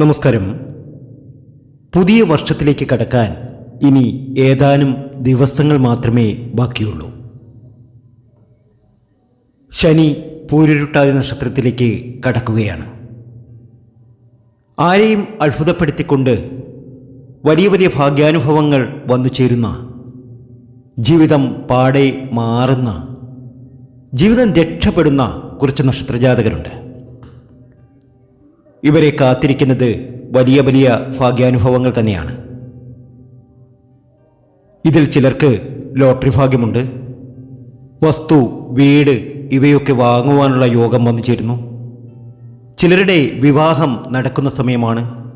നമസ്കാരം. പുതിയ വർഷത്തിലേക്ക് കടക്കാൻ ഇനി ഏതാനും ദിവസങ്ങൾ മാത്രമേ ബാക്കിയുള്ളൂ. ശനി പൂരുരുട്ടാതി നക്ഷത്രത്തിലേക്ക് കടക്കുകയാണ്. ആരെയും അത്ഭുതപ്പെടുത്തിക്കൊണ്ട് വലിയ വലിയ ഭാഗ്യാനുഭവങ്ങൾ വന്നു ചേരുന്ന ജീവിതം പാടെ മാറുന്ന ജീവിതം രക്ഷപ്പെടുന്ന കുറച്ച് നക്ഷത്രജാതകരുണ്ട്. ഇവരെ കാത്തിരിക്കുന്നത് വലിയ വലിയ ഭാഗ്യാനുഭവങ്ങൾ തന്നെയാണ്. ഇതിൽ ചിലർക്ക് ലോട്ടറി ഭാഗ്യമുണ്ട്. വസ്തു വീട് ഇവയൊക്കെ വാങ്ങുവാനുള്ള യോഗം വന്നു ചേരുന്നു. ചിലരുടെ വിവാഹം നടക്കുന്ന സമയമാണ്.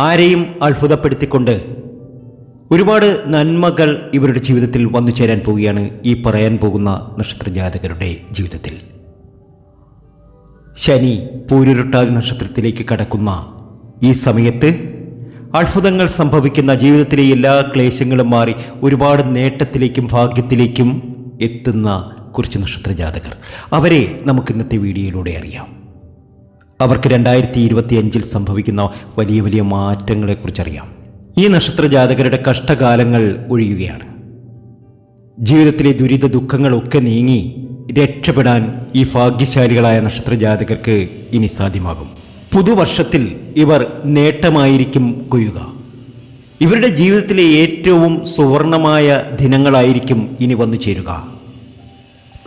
ആരെയും അത്ഭുതപ്പെടുത്തിക്കൊണ്ട് ഒരുപാട് നന്മകൾ ഇവരുടെ ജീവിതത്തിൽ വന്നു ചേരാൻ പോവുകയാണ് ഈ പറയാൻ പോകുന്ന നക്ഷത്രജാതകരുടെ ജീവിതത്തിൽ. ശനി പൂരുരുട്ടാതി നക്ഷത്രത്തിലേക്ക് കടക്കുന്ന ഈ സമയത്ത് അത്ഭുതങ്ങൾ സംഭവിക്കുന്ന ജീവിതത്തിലെ എല്ലാ ക്ലേശങ്ങളും മാറി ഒരുപാട് നേട്ടത്തിലേക്കും ഭാഗ്യത്തിലേക്കും എത്തുന്ന കുറച്ച് നക്ഷത്രജാതകർ അവരെ നമുക്ക് ഇന്നത്തെ വീഡിയോയിലൂടെ അറിയാം. അവർക്ക് രണ്ടായിരത്തി ഇരുപത്തി അഞ്ചിൽ സംഭവിക്കുന്ന വലിയ വലിയ മാറ്റങ്ങളെക്കുറിച്ചറിയാം ഈ നക്ഷത്രജാതകരുടെ കഷ്ടകാലങ്ങൾ ഒഴിയുകയാണ്. ജീവിതത്തിലെ ദുരിത ദുഃഖങ്ങളൊക്കെ നീങ്ങി രക്ഷപ്പെടാൻ ഈ ഭാഗ്യശാലികളായ നക്ഷത്രജാതകർക്ക് ഇനി സാധ്യമാകും. പുതുവർഷത്തിൽ ഇവർ നേട്ടമായിരിക്കും കൊയ്യുക. ഇവരുടെ ജീവിതത്തിലെ ഏറ്റവും സുവർണമായ ദിനങ്ങളായിരിക്കും ഇനി വന്നു ചേരുക.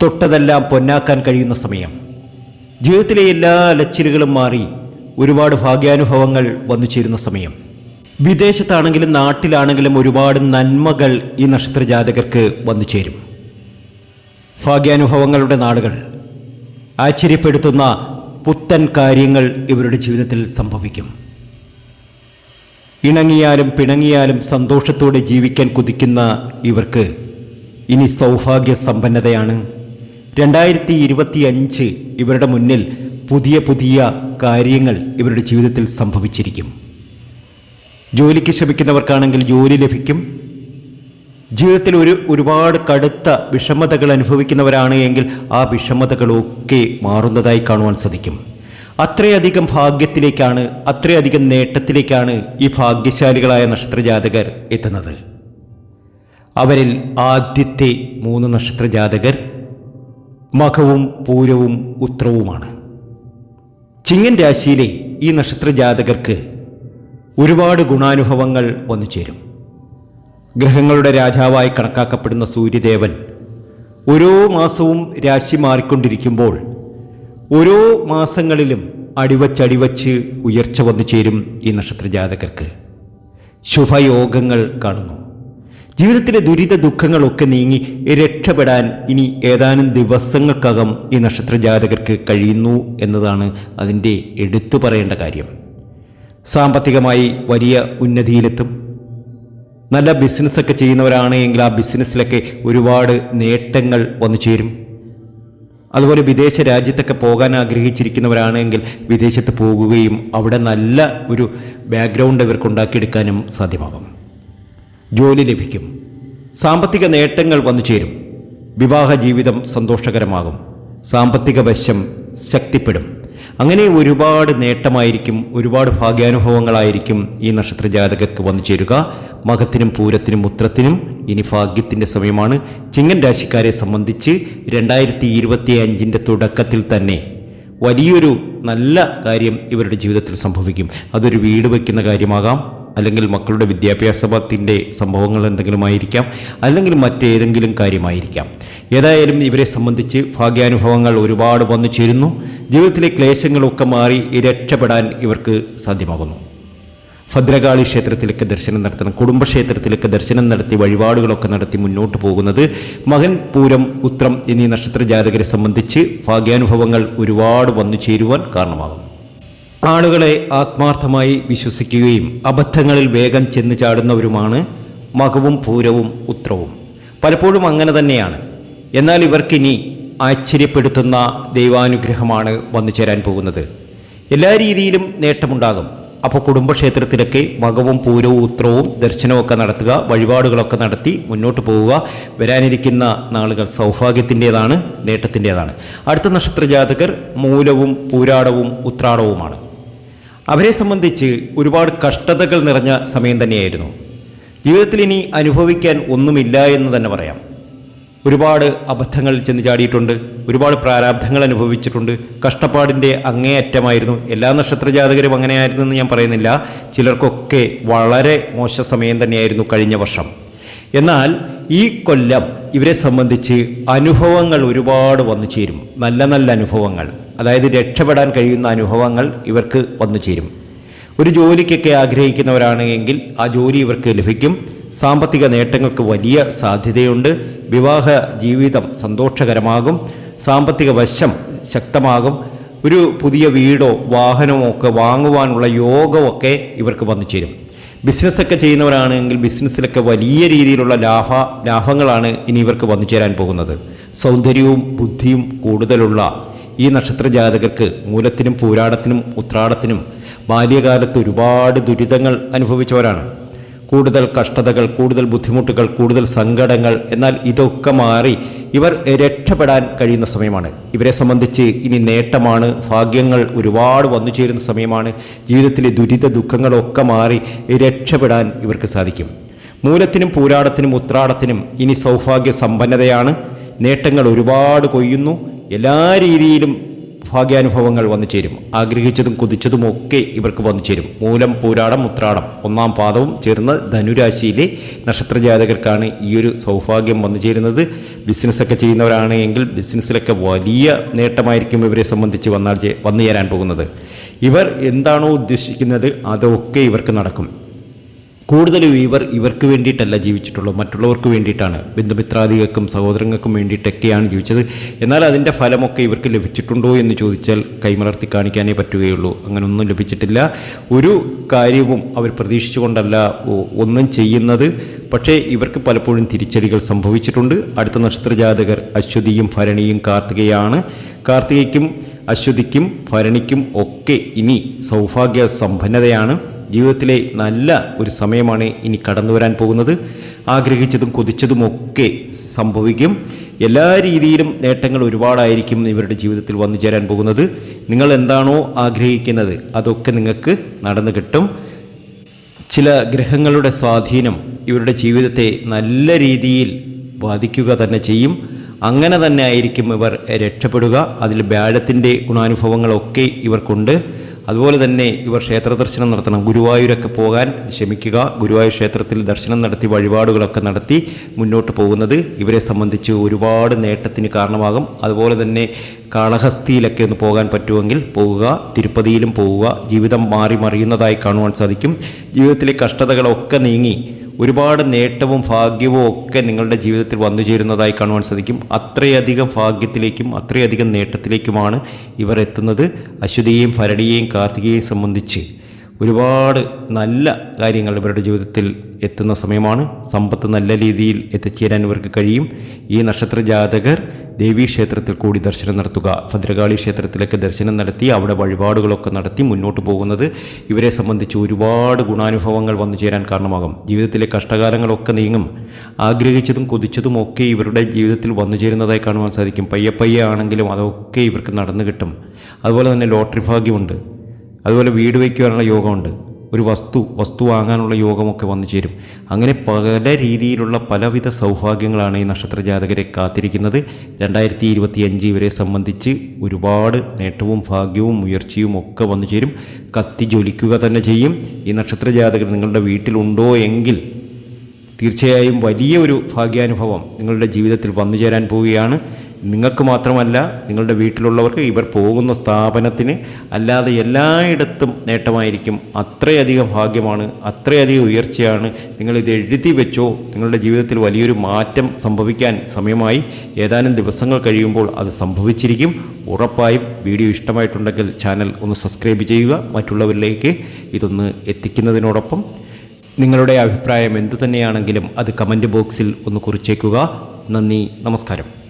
തൊട്ടതെല്ലാം പൊന്നാക്കാൻ കഴിയുന്ന സമയം. ജീവിതത്തിലെ എല്ലാ അലച്ചിലുകളും മാറി ഒരുപാട് ഭാഗ്യാനുഭവങ്ങൾ വന്നു ചേരുന്ന സമയം. വിദേശത്താണെങ്കിലും നാട്ടിലാണെങ്കിലും ഒരുപാട് നന്മകൾ ഈ നക്ഷത്രജാതകർക്ക് വന്നു ചേരും. ഭാഗ്യാനുഭവങ്ങളുടെ നാടുകൾ ആശ്ചര്യപ്പെടുത്തുന്ന പുത്തൻ കാര്യങ്ങൾ ഇവരുടെ ജീവിതത്തിൽ സംഭവിക്കും. ഇണങ്ങിയാലും പിണങ്ങിയാലും സന്തോഷത്തോടെ ജീവിക്കാൻ കുതിക്കുന്ന ഇവർക്ക് ഇനി സൗഭാഗ്യ സമ്പന്നതയാണ് രണ്ടായിരത്തി ഇരുപത്തി അഞ്ച് ഇവരുടെ മുന്നിൽ പുതിയ പുതിയ കാര്യങ്ങൾ ഇവരുടെ ജീവിതത്തിൽ സംഭവിച്ചിരിക്കും. ജോലിക്ക് ശ്രമിക്കുന്നവർക്കാണെങ്കിൽ ജോലി ലഭിക്കും. ജീവിതത്തിൽ ഒരു ഒരുപാട് കടുത്ത വിഷമതകൾ അനുഭവിക്കുന്നവരാണ് എങ്കിൽ ആ വിഷമതകളൊക്കെ മാറുന്നതായി കാണുവാൻ സാധിക്കും. അത്രയധികം ഭാഗ്യത്തിലേക്കാണ് അത്രയധികം നേട്ടത്തിലേക്കാണ് ഈ ഭാഗ്യശാലികളായ നക്ഷത്രജാതകർ എത്തുന്നത്. അവരിൽ ആദ്യത്തെ മൂന്ന് നക്ഷത്രജാതകർ മഖവും പൂരവും ഉത്രവുമാണ്. ചിങ്ങൻ രാശിയിലെ ഈ നക്ഷത്രജാതകർക്ക് ഒരുപാട് ഗുണാനുഭവങ്ങൾ വന്നു ചേരും ഗ്രഹങ്ങളുടെ രാജാവായി കണക്കാക്കപ്പെടുന്ന സൂര്യദേവൻ ഓരോ മാസവും രാശി മാറിക്കൊണ്ടിരിക്കുമ്പോൾ ഓരോ മാസങ്ങളിലും അടിവച്ചടിവച്ച് ഉയർച്ച വന്നു ചേരും ഈ നക്ഷത്രജാതകർക്ക്. ശുഭയോഗങ്ങൾ കാണുന്നു. ജീവിതത്തിലെ ദുരിത ദുഃഖങ്ങളൊക്കെ നീങ്ങി രക്ഷപ്പെടാൻ ഇനി ഏതാനും ദിവസങ്ങൾക്കകം ഈ നക്ഷത്രജാതകർക്ക് കഴിയുന്നു എന്നതാണ് അതിന്റെ എടുത്തു പറയേണ്ട കാര്യം. സാമ്പത്തികമായി വലിയ ഉന്നതിയിലെത്തും. നല്ല ബിസിനസ്സൊക്കെ ചെയ്യുന്നവരാണ് എങ്കിൽ ആ ബിസിനസ്സിലൊക്കെ ഒരുപാട് നേട്ടങ്ങൾ വന്നു ചേരും. അതുപോലെ വിദേശ രാജ്യത്തൊക്കെ പോകാൻ ആഗ്രഹിച്ചിരിക്കുന്നവരാണെങ്കിൽ വിദേശത്ത് പോകുകയും അവിടെ നല്ല ഒരു ബാക്ക്ഗ്രൗണ്ട് ഇവർക്ക് ഉണ്ടാക്കിയെടുക്കാനും സാധ്യമാകും. ജോലി ലഭിക്കും. സാമ്പത്തിക നേട്ടങ്ങൾ വന്നു ചേരും. വിവാഹ ജീവിതം സന്തോഷകരമാകും. സാമ്പത്തിക വശം ശക്തിപ്പെടും. അങ്ങനെ ഒരുപാട് നേട്ടമായിരിക്കും ഒരുപാട് ഭാഗ്യാനുഭവങ്ങളായിരിക്കും ഈ നക്ഷത്ര ജാതകർക്ക് വന്നു ചേരുക. മകത്തിനും പൂരത്തിനും ഉത്രത്തിനും ഇനി ഭാഗ്യത്തിന്റെ സമയമാണ്. ചിങ്ങൻ രാശിക്കാരെ സംബന്ധിച്ച് രണ്ടായിരത്തി ഇരുപത്തി അഞ്ചിന്റെ തുടക്കത്തിൽ തന്നെ വലിയൊരു നല്ല കാര്യം ഇവരുടെ ജീവിതത്തിൽ സംഭവിക്കും. അതൊരു വീട് വയ്ക്കുന്ന കാര്യമാകാം അല്ലെങ്കിൽ മക്കളുടെ വിദ്യാഭ്യാസത്തിന്റെ സംഭവങ്ങൾ എന്തെങ്കിലും ആയിരിക്കാം അല്ലെങ്കിൽ മറ്റേതെങ്കിലും കാര്യമായിരിക്കാം. ഏതായാലും ഇവരെ സംബന്ധിച്ച് ഭാഗ്യാനുഭവങ്ങൾ ഒരുപാട് വന്നു ചേരുന്നു. ജീവിതത്തിലെ ക്ലേശങ്ങളൊക്കെ മാറി രക്ഷപ്പെടാൻ ഇവർക്ക് സാധ്യമാകുന്നു. ഭദ്രകാളി ക്ഷേത്രത്തിലേക്ക് ദർശനം നടത്തണം. കുടുംബക്ഷേത്രത്തിലേക്ക് ദർശനം നടത്തി വഴിപാടുകളൊക്കെ നടത്തി മുന്നോട്ട് പോകുന്നത് മകൻ പൂരം ഉത്രം എന്നീ നക്ഷത്ര ജാതകരെ സംബന്ധിച്ച് ഭാഗ്യാനുഭവങ്ങൾ ഒരുപാട് വന്നു ചേരുവാൻ കാരണമാകും ആളുകളെ ആത്മാർത്ഥമായി വിശ്വസിക്കുകയും അബദ്ധങ്ങളിൽ വേഗം ചെന്ന് ചാടുന്നവരുമാണ് മകവും പൂരവും ഉത്രവും. പലപ്പോഴും അങ്ങനെ തന്നെയാണ്. എന്നാൽ ഇവർക്കിനി ആശ്ചര്യപ്പെടുത്തുന്ന ദൈവാനുഗ്രഹമാണ് വന്നു ചേരാൻ പോകുന്നത്. എല്ലാ രീതിയിലും നേട്ടമുണ്ടാകും. അപ്പോൾ കുടുംബക്ഷേത്രത്തിലൊക്കെ മകവും പൂരവും ഉത്രവും ദർശനമൊക്കെ നടത്തുക വഴിപാടുകളൊക്കെ നടത്തി മുന്നോട്ട് പോവുക. വരാനിരിക്കുന്ന നാളുകൾ സൗഭാഗ്യത്തിന്റെതാണ് നേട്ടത്തിന്റെതാണ്. അടുത്ത നക്ഷത്ര ജാതകർ മൂലവും പൂരാടവും ഉത്രാടവുമാണ്. അവരെ സംബന്ധിച്ച് ഒരുപാട് കഷ്ടതകൾ നിറഞ്ഞ സമയം തന്നെയായിരുന്നു. ജീവിതത്തിൽ ഇനി അനുഭവിക്കാൻ ഒന്നുമില്ല എന്ന് തന്നെ പറയാം. ഒരുപാട് അബദ്ധങ്ങൾ ചെന്ന് ചാടിയിട്ടുണ്ട് ഒരുപാട് പ്രാരാബ്ധങ്ങൾ അനുഭവിച്ചിട്ടുണ്ട്. കഷ്ടപ്പാടിന്റെ അങ്ങേയറ്റമായിരുന്നു. എല്ലാ നക്ഷത്ര ജാതകരും അങ്ങനെയായിരുന്നു എന്ന് ഞാൻ പറയുന്നില്ല. ചിലർക്കൊക്കെ വളരെ മോശ സമയം തന്നെയായിരുന്നു കഴിഞ്ഞ വർഷം. എന്നാൽ ഈ കൊല്ലം ഇവരെ സംബന്ധിച്ച് അനുഭവങ്ങൾ ഒരുപാട് വന്നു ചേരും. നല്ല നല്ല അനുഭവങ്ങൾ അതായത് രക്ഷപ്പെടാൻ കഴിയുന്ന അനുഭവങ്ങൾ ഇവർക്ക് വന്നു ചേരും. ഒരു ജോലിക്കൊക്കെ ആഗ്രഹിക്കുന്നവരാണെങ്കിൽ ആ ജോലി ഇവർക്ക് ലഭിക്കും. സാമ്പത്തിക നേട്ടങ്ങൾക്ക് വലിയ സാധ്യതയുണ്ട്. വിവാഹ ജീവിതം സന്തോഷകരമാകും. സാമ്പത്തിക വശം ശക്തമാകും. ഒരു പുതിയ വീടോ വാഹനമോ ഒക്കെ വാങ്ങുവാനുള്ള യോഗമൊക്കെ ഇവർക്ക് വന്നു ചേരും. ബിസിനസ്സൊക്കെ ചെയ്യുന്നവരാണെങ്കിൽ ബിസിനസ്സിലൊക്കെ വലിയ രീതിയിലുള്ള ലാഭ ലാഭങ്ങളാണ് ഇനി ഇവർക്ക് വന്നു ചേരാൻ പോകുന്നത്. സൗന്ദര്യവും ബുദ്ധിയും കൂടുതലുള്ള ഈ നക്ഷത്ര ജാതകർക്ക് മൂലത്തിനും പൂരാടത്തിനും ഉത്രാടത്തിനും ബാല്യകാലത്ത് ഒരുപാട് ദുരിതങ്ങൾ അനുഭവിച്ചവരാണ്. കൂടുതൽ കഷ്ടതകൾ കൂടുതൽ ബുദ്ധിമുട്ടുകൾ കൂടുതൽ സങ്കടങ്ങൾ എന്നാൽ ഇതൊക്കെ മാറി ഇവർ രക്ഷപ്പെടാൻ കഴിയുന്ന സമയമാണ്. ഇവരെ സംബന്ധിച്ച് ഇനി നേട്ടമാണ്. ഭാഗ്യങ്ങൾ ഒരുപാട് വന്നു ചേരുന്ന സമയമാണ്. ജീവിതത്തിലെ ദുരിത ദുഃഖങ്ങളൊക്കെ മാറി രക്ഷപ്പെടാൻ ഇവർക്ക് സാധിക്കും. മൂലത്തിനും പൂരാടത്തിനും ഉത്രാടത്തിനും ഇനി സൗഭാഗ്യ സമ്പന്നതയാണ് നേട്ടങ്ങൾ ഒരുപാട് കൊയ്യുന്നു. എല്ലാ രീതിയിലും ഭാഗ്യാനുഭവങ്ങൾ വന്നു ചേരും. ആഗ്രഹിച്ചതും കുതിച്ചതും ഒക്കെ ഇവർക്ക് വന്നു ചേരും. മൂലം പൂരാടം ഉത്രാടം. ഒന്നാം പാദവും ചേർന്ന് ധനുരാശിയിലെ നക്ഷത്രജാതകർക്കാണ് ഈ ഒരു സൗഭാഗ്യം വന്നു ചേരുന്നത്. ബിസിനസ്സൊക്കെ ചെയ്യുന്നവരാണെങ്കിൽ ബിസിനസ്സിലൊക്കെ വലിയ നേട്ടമായിരിക്കും ഇവരെ സംബന്ധിച്ച് വന്നാൽ വന്നു ചേരാൻ പോകുന്നത്. ഇവർ എന്താണോ ഉദ്ദേശിക്കുന്നത് അതൊക്കെ ഇവർക്ക് നടക്കും. കൂടുതലും ഇവർ ഇവർക്ക് വേണ്ടിയിട്ടല്ല ജീവിച്ചിട്ടുള്ളൂ മറ്റുള്ളവർക്ക് വേണ്ടിയിട്ടാണ്. ബന്ധുമിത്രാദികൾക്കും സഹോദരങ്ങൾക്കും വേണ്ടിയിട്ടൊക്കെയാണ് ജീവിച്ചത്. എന്നാൽ അതിന്റെ ഫലമൊക്കെ ഇവർക്ക് ലഭിച്ചിട്ടുണ്ടോ എന്ന് ചോദിച്ചാൽ കൈമലർത്തി കാണിക്കാനേ പറ്റുകയുള്ളൂ. അങ്ങനൊന്നും ലഭിച്ചിട്ടില്ല. ഒരു കാര്യവും അവർ പ്രതീക്ഷിച്ചുകൊണ്ടല്ല ഒന്നും ചെയ്യുന്നത്. പക്ഷേ ഇവർക്ക് പലപ്പോഴും തിരിച്ചടികൾ സംഭവിച്ചിട്ടുണ്ട്. അടുത്ത നക്ഷത്രജാതകർ അശ്വതിയും ഭരണിയും കാർത്തികയാണ്. കാർത്തികയ്ക്കും അശ്വതിക്കും ഭരണിക്കും ഒക്കെ ഇനി സൗഭാഗ്യ സമ്പന്നതയാണ് ജീവിതത്തിലെ നല്ല ഒരു സമയമാണ് ഇനി കടന്നു വരാൻ പോകുന്നത്. ആഗ്രഹിച്ചതും കൊതിച്ചതുമൊക്കെ സംഭവിക്കും. എല്ലാ രീതിയിലും നേട്ടങ്ങൾ ഒരുപാടായിരിക്കും ഇവരുടെ ജീവിതത്തിൽ വന്നു ചേരാൻ പോകുന്നത്. നിങ്ങൾ എന്താണോ ആഗ്രഹിക്കുന്നത് അതൊക്കെ നിങ്ങൾക്ക് നടന്നു കിട്ടും. ചില ഗ്രഹങ്ങളുടെ സ്വാധീനം ഇവരുടെ ജീവിതത്തെ നല്ല രീതിയിൽ ബാധിക്കുക തന്നെ ചെയ്യും. അങ്ങനെ തന്നെ ആയിരിക്കും ഇവർ രക്ഷപ്പെടുക. അതിൽ വ്യാഴത്തിന്റെ ഗുണാനുഭവങ്ങളൊക്കെ ഇവർക്കുണ്ട്. അതുപോലെ തന്നെ ഇവർ ക്ഷേത്ര ദർശനം നടത്തണം. ഗുരുവായൂരൊക്കെ പോകാൻ ശ്രമിക്കുക. ഗുരുവായൂർ ക്ഷേത്രത്തിൽ ദർശനം നടത്തി വഴിപാടുകളൊക്കെ നടത്തി മുന്നോട്ട് പോകുന്നത് ഇവരെ സംബന്ധിച്ച് ഒരുപാട് നേട്ടത്തിന് കാരണമാകും. അതുപോലെ തന്നെ കാളഹസ്തിയിലൊക്കെ ഒന്ന് പോകാൻ പറ്റുമെങ്കിൽ പോവുക തിരുപ്പതിയിലും പോവുക. ജീവിതം മാറി മറിയുന്നതായി കാണുവാൻ സാധിക്കും. ജീവിതത്തിലെ കഷ്ടതകളൊക്കെ നീങ്ങി ഒരുപാട് നേട്ടവും ഭാഗ്യവും ഒക്കെ നിങ്ങളുടെ ജീവിതത്തിൽ വന്നു ചേരുന്നതായി കാണുവാൻ സാധിക്കും. അത്രയധികം ഭാഗ്യത്തിലേക്കും അത്രയധികം നേട്ടത്തിലേക്കുമാണ് ഇവർ എത്തുന്നത്. അശ്വതിയെയും ഭരണിയെയും കാർത്തികയെയും സംബന്ധിച്ച് ഒരുപാട് നല്ല കാര്യങ്ങൾ ഇവരുടെ ജീവിതത്തിൽ എത്തുന്ന സമയമാണ്. സമ്പത്ത് നല്ല രീതിയിൽ എത്തിച്ചേരാൻ ഇവർക്ക് കഴിയും. ഈ നക്ഷത്ര ജാതകർ ദേവീ ക്ഷേത്രത്തിൽ കൂടി ദർശനം നടത്തുക. ഭദ്രകാളി ക്ഷേത്രത്തിലൊക്കെ ദർശനം നടത്തി അവിടെ വഴിപാടുകളൊക്കെ നടത്തി മുന്നോട്ട് പോകുന്നത് ഇവരെ സംബന്ധിച്ച് ഒരുപാട് ഗുണാനുഭവങ്ങൾ വന്നു ചേരാൻ കാരണമാകും. ജീവിതത്തിലെ കഷ്ടകാലങ്ങളൊക്കെ നീങ്ങും. ആഗ്രഹിച്ചതും കൊതിച്ചതും ഒക്കെ ഇവരുടെ ജീവിതത്തിൽ വന്നു ചേരുന്നതായി കാണുവാൻ സാധിക്കും. പയ്യെ പയ്യെ ആണെങ്കിലും അതൊക്കെ ഇവർക്ക് നടന്നു കിട്ടും. അതുപോലെ തന്നെ ലോട്ടറി ഭാഗ്യമുണ്ട്. അതുപോലെ വീട് വയ്ക്കുവാനുള്ള യോഗമുണ്ട്. ഒരു വസ്തു വസ്തു വാങ്ങാനുള്ള യോഗമൊക്കെ വന്നു ചേരും. അങ്ങനെ പല രീതിയിലുള്ള പലവിധ സൗഭാഗ്യങ്ങളാണ് ഈ നക്ഷത്ര ജാതകരെ കാത്തിരിക്കുന്നത്. രണ്ടായിരത്തി ഇരുപത്തി അഞ്ച് ഇവരെ സംബന്ധിച്ച് ഒരുപാട് നേട്ടവും ഭാഗ്യവും ഉയർച്ചയും ഒക്കെ വന്നു ചേരും. കത്തി ജ്വലിക്കുക തന്നെ ചെയ്യും. ഈ നക്ഷത്ര ജാതകർ നിങ്ങളുടെ വീട്ടിലുണ്ടോ എങ്കിൽ തീർച്ചയായും വലിയ ഒരു ഭാഗ്യാനുഭവം നിങ്ങളുടെ ജീവിതത്തിൽ വന്നു ചേരാൻ പോവുകയാണ്. നിങ്ങൾക്ക് മാത്രമല്ല നിങ്ങളുടെ വീട്ടിലുള്ളവർക്ക് ഇവർ പോകുന്ന സ്ഥാപനത്തിന് അല്ലാതെ എല്ലായിടത്തും നേട്ടമായിരിക്കും. അത്രയധികം ഭാഗ്യമാണ് അത്രയധികം ഉയർച്ചയാണ്. നിങ്ങളിത് എഴുതി വെച്ചോ നിങ്ങളുടെ ജീവിതത്തിൽ വലിയൊരു മാറ്റം സംഭവിക്കാൻ സമയമായി. ഏതാനും ദിവസങ്ങൾ കഴിയുമ്പോൾ അത് സംഭവിച്ചിരിക്കും. ഉറപ്പായും വീഡിയോ ഇഷ്ടമായിട്ടുണ്ടെങ്കിൽ ചാനൽ ഒന്ന് സബ്സ്ക്രൈബ് ചെയ്യുക. മറ്റുള്ളവരിലേക്ക് ഇതൊന്ന് എത്തിക്കുന്നതിനോടൊപ്പം നിങ്ങളുടെ അഭിപ്രായം എന്തു തന്നെയാണെങ്കിലും അത് കമന്റ് ബോക്സിൽ ഒന്ന് കുറിച്ചേക്കുക. നന്ദി നമസ്കാരം.